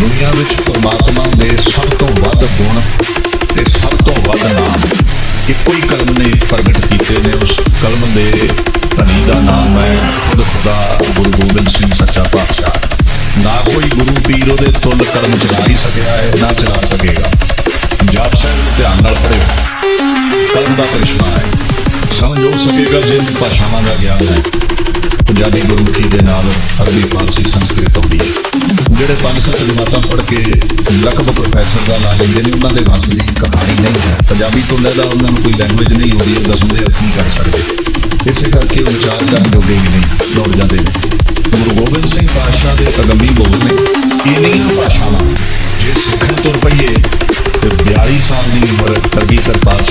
ਦੁਨੀਆ ਵਿੱਚ ਪਰਮਾਤਮਾ ਦੇ ਸਭ ਤੋਂ ਵੱਧ ਗੁਣ ਤੇ ਸਭ ਤੋਂ ਵੱਧ ਨਾਮ ਇੱਕੋ ਹੀ ਕਲਮ ਨੇ ਪ੍ਰਗਟ ਕੀਤੇ ਨੇ, ਉਸ ਕਲਮ ਦੇ ਧਨੀ ਦਾ ਨਾਮ ਹੈ ਖੁਦ ਖੁਦਾ ਗੁਰੂ ਗੋਬਿੰਦ ਸਿੰਘ ਸੱਚਾ ਪਾਤਸ਼ਾਹ। ਨਾ ਕੋਈ ਗੁਰੂ ਪੀਰ ਉਹਦੇ ਤੁਲ ਕਰਮ ਚਲਾ ਹੀ ਸਕਿਆ ਹੈ, ਨਾ ਚਲਾ ਸਕੇਗਾ। ਜਾਪ ਸਾਹਿਬ ਧਿਆਨ ਨਾਲ ਪੜ੍ਹੋ ਕਲਮ ਦਾ ਕ੍ਰਿਸ਼ਮਾ ਹੈ। ਸਮਝ ਹੋ ਸਕੇਗਾ ਜਿੰਨ ਭਾਸ਼ਾਵਾਂ ਦਾ ਗਿਆਨ ਹੈ। ਪੰਜਾਬੀ ਗੁਰੂ ਜੀ ਦੇ ਨਾਲ ਅਰਬੀ, ਫਾਰਸੀ, ਸੰਸਕ੍ਰਿਤ ਜਿਹੜੇ ਪੰਜ ਸੱਤ ਜਮਾਤਾਂ ਪੜ੍ਹ ਕੇ ਲਕਬ ਪ੍ਰੋਫੈਸਰ ਦਾ ਲਾ ਲੈਂਦੇ ਨੇ ਉਹਨਾਂ ਦੇ ਵੱਸ ਦੀ ਕਹਾਣੀ ਨਹੀਂ ਹੈ ਪੰਜਾਬੀ ਤੋਂ ਲੈਦਾ ਉਹਨਾਂ ਨੂੰ ਕੋਈ ਲੈਂਗੁਏਜ ਨਹੀਂ ਆਉਂਦੀ ਉਹ ਦਸਮ ਦੇ ਅਰਥ ਨਹੀਂ ਕਰ ਸਕਦੇ ਇਸੇ ਕਰਕੇ ਉਹ ਵਿਚਾਰ ਕਰਨ ਜੋਗੇ ਹੀ ਨਹੀਂ ਦੌੜ ਜਾਂਦੇ ਨੇ ਗੁਰੂ ਗੋਬਿੰਦ ਸਿੰਘ ਪਾਤਸ਼ਾਹ ਦੇ ਅਗੰਮੀ ਬੋਲ ਨੇ ਇੰਨੀਆਂ ਭਾਸ਼ਾਵਾਂ ਜੇ ਸਿੱਖਣ ਤੁਰ ਪਈਏ ਤੇ 42 ਸਾਲ ਦੀ ਉਮਰ ਕਲਗੀਧਰ ਪਾਤਸ਼ਾਹ